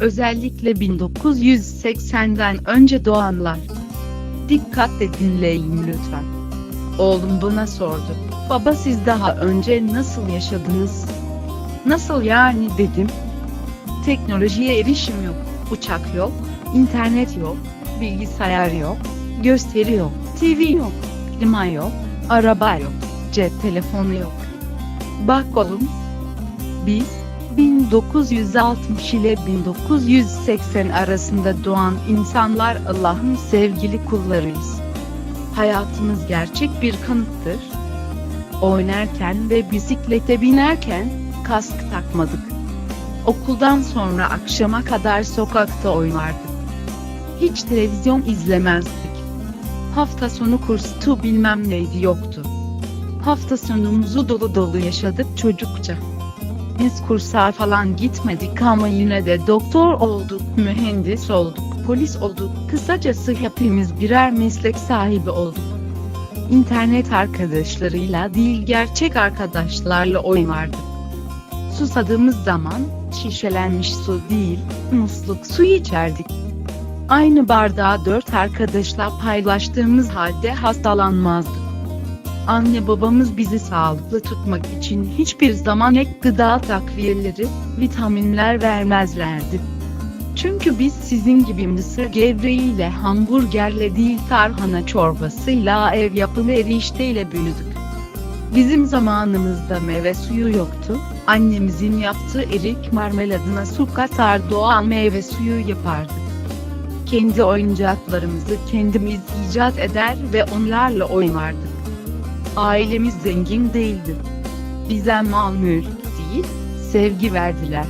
Özellikle 1980'den önce doğanlar. Dikkatle dinleyin lütfen. Oğlum bana sordu. Baba siz daha önce nasıl yaşadınız? Nasıl yani dedim. Teknolojiye erişim yok, uçak yok, internet yok, bilgisayar yok, gösteri yok, TV yok, klima yok, araba yok, cep telefonu yok. Bak oğlum, biz 1960 ile 1980 arasında doğan insanlar Allah'ın sevgili kullarıyız. Hayatımız gerçek bir kanıttır. Oynarken ve bisiklete binerken kask takmadık. Okuldan sonra akşama kadar sokakta oynardık. Hiç televizyon izlemezdik. Hafta sonu kurstu bilmem neydi yoktu. Hafta sonumuzu dolu dolu yaşadık çocukça. Biz kursa falan gitmedik ama yine de doktor olduk, mühendis olduk, polis olduk. Kısacası hepimiz birer meslek sahibi olduk. İnternet arkadaşlarıyla değil gerçek arkadaşlarla oynardık. Susadığımız zaman şişelenmiş su değil, musluk su içerdik. Aynı bardağı dört arkadaşla paylaştığımız halde hastalanmazdık. Anne babamız bizi sağlıklı tutmak için hiçbir zaman ek gıda takviyeleri, vitaminler vermezlerdi. Çünkü biz sizin gibi mısır gevreğiyle hamburgerle değil tarhana çorbasıyla ev yapımı erişteyle büyüdük. Bizim zamanımızda meyve suyu yoktu, annemizin yaptığı erik marmeladına su katar doğal meyve suyu yapardık. Kendi oyuncaklarımızı kendimiz icat eder ve onlarla oynardık. Ailemiz zengin değildi. Bize mal mülk değil, sevgi verdiler.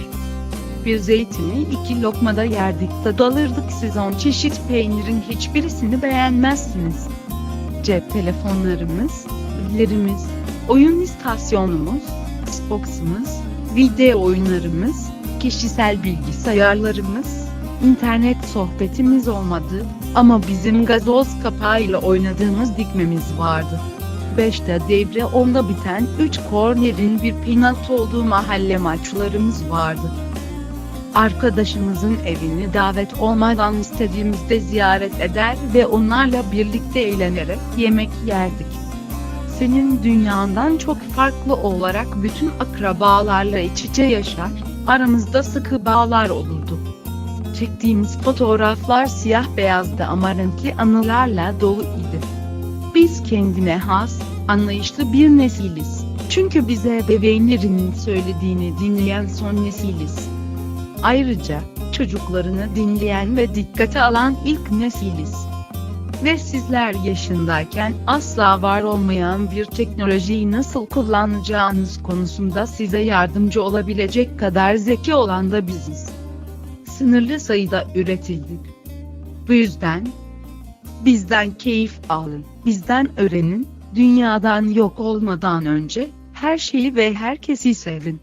Bir zeytini iki lokmada yerdik de dalırdık siz on çeşit peynirin hiçbirisini beğenmezsiniz. Cep telefonlarımız, evlerimiz, oyun istasyonumuz, Xbox'ımız, video oyunlarımız, kişisel bilgisayarlarımız, internet sohbetimiz olmadı ama bizim gazoz kapağıyla oynadığımız dikmemiz vardı. 5'te devre 10'da biten 3 kornerin bir penaltı olduğu mahalle maçlarımız vardı. Arkadaşımızın evini davet olmadan istediğimizde ziyaret eder ve onlarla birlikte eğlenerek yemek yerdik. Senin dünyandan çok farklı olarak bütün akrabalarla iç içe yaşar, aramızda sıkı bağlar olurdu. Çektiğimiz fotoğraflar siyah beyazdı ama renkli anılarla dolu. Biz kendine has, anlayışlı bir nesiliz. Çünkü bize ebeveynlerinin söylediğini dinleyen son nesiliz. Ayrıca, çocuklarını dinleyen ve dikkate alan ilk nesiliz. Ve sizler yaşındayken asla var olmayan bir teknolojiyi nasıl kullanacağınız konusunda size yardımcı olabilecek kadar zeki olan da biziz. Sınırlı sayıda üretildik. Bu yüzden, bizden keyif alın, bizden öğrenin, dünyadan yok olmadan önce, her şeyi ve herkesi sevin.